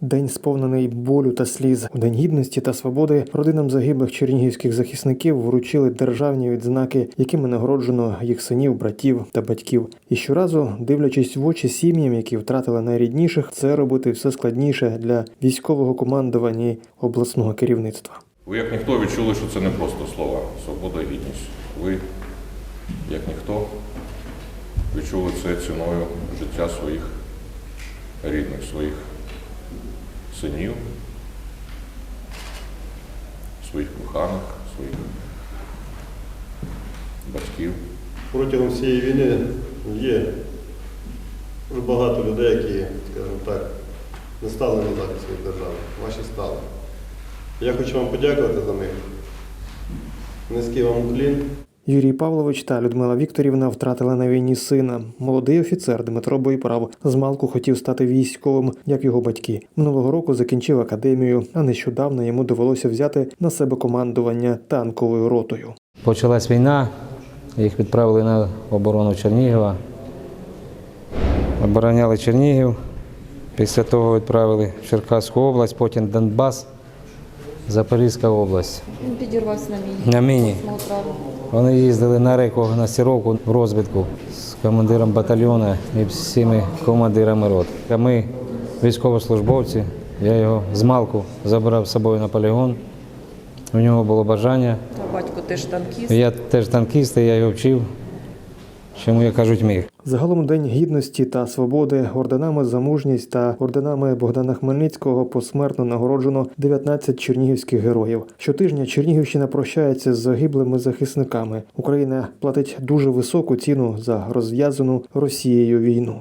День сповнений болю та сліз. У День гідності та свободи родинам загиблих чернігівських захисників вручили державні відзнаки, якими нагороджено їх синів, братів та батьків. І щоразу, дивлячись в очі сім'ям, які втратили найрідніших, це робити все складніше для військового командування і обласного керівництва. Ви як ніхто відчули, що це не просто слова свобода гідність. Ви, як ніхто, відчули це ціною життя своїх рідних, своїх синів, своїх коханих, своїх батьків. Протягом всієї війни є дуже багато людей, які, скажімо так, не стали на захист своєї держави. Ваші стали. Я хочу вам подякувати за них. Низький вам уклін. Юрій Павлович та Людмила Вікторівна втратили на війні сина. Молодий офіцер Дмитро Бойправ змалку хотів стати військовим, як його батьки. Минулого року закінчив академію, а нещодавно йому довелося взяти на себе командування танковою ротою. Почалась війна, їх відправили на оборону Чернігова. Обороняли Чернігів. Після того відправили в Черкаську область, потім Донбас, Запорізька область. Він підірвався на міні. На міні. Вони їздили на реку на Сіровку в розвідку з командиром батальйону і всіми командирами рот. А ми, військовослужбовці, я його з малку забрав з собою на полігон. У нього було бажання. А батько теж танкіст. Я теж танкіст, і я його вчив, чому я кажуть міг. Загалом День гідності та свободи орденами за мужність та орденами Богдана Хмельницького посмертно нагороджено 19 чернігівських героїв. Щотижня Чернігівщина прощається з загиблими захисниками. Україна платить дуже високу ціну за розв'язану Росією війну.